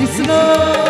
Hare Krishna Hare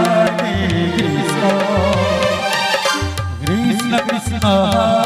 Krishna Krishna,